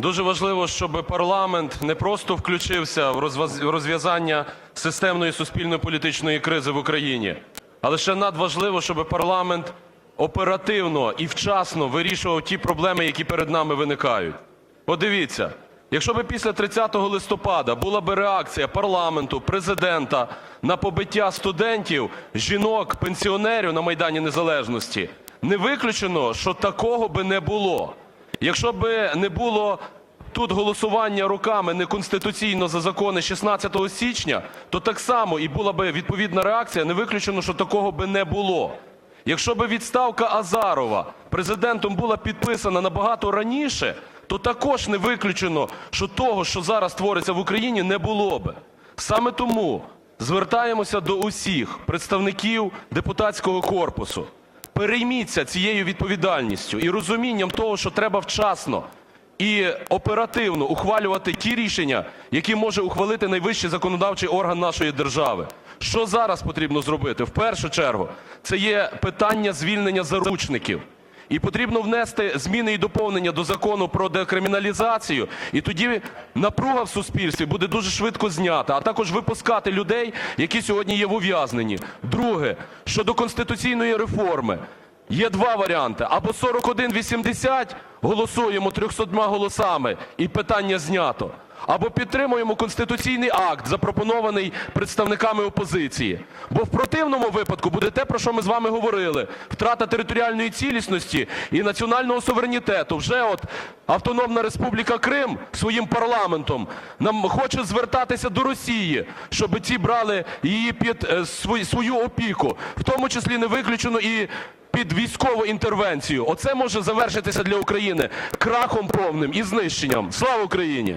Дуже важливо, щоб парламент не просто включився в розв'язання системної суспільної політичної кризи в Україні, але ще надважливо, щоб парламент оперативно і вчасно вирішував ті проблеми, які перед нами виникають. Подивіться, якщо би після 30 листопада була би реакція парламенту, президента на побиття студентів, жінок, пенсіонерів на Майдані Незалежності, не виключено, що такого би не було. Якщо б не було тут голосування руками неконституційно за закони 16 січня, то так само і була б відповідна реакція, не виключено, що такого би не було. Якщо б відставка Азарова президентом була підписана набагато раніше, то також не виключено, що того, що зараз твориться в Україні, не було би. Саме тому звертаємося до усіх представників депутатського корпусу. Перейміться цією відповідальністю і розумінням того, що треба вчасно і оперативно ухвалювати ті рішення, які може ухвалити найвищий законодавчий орган нашої держави. Що зараз потрібно зробити? В першу чергу, це є питання звільнення заручників. І потрібно внести зміни і доповнення до Закону про декриміналізацію, і тоді напруга в суспільстві буде дуже швидко знята, а також випускати людей, які сьогодні є в ув'язненні. Друге, щодо конституційної реформи. Є два варіанти: або 4180 голосуємо 300 голосами і питання знято, або підтримуємо конституційний акт, запропонований представниками опозиції. Бо в противному випадку буде те, про що ми з вами говорили: втрата територіальної цілісності і національного суверенітету. Вже от Автономна Республіка Крим своїм парламентом нам хоче звертатися до Росії, щоб ті брали її під е, свою опіку, в тому числі не виключено і під військову інтервенцію. Оце може завершитися для України крахом повним і знищенням. Слава Україні!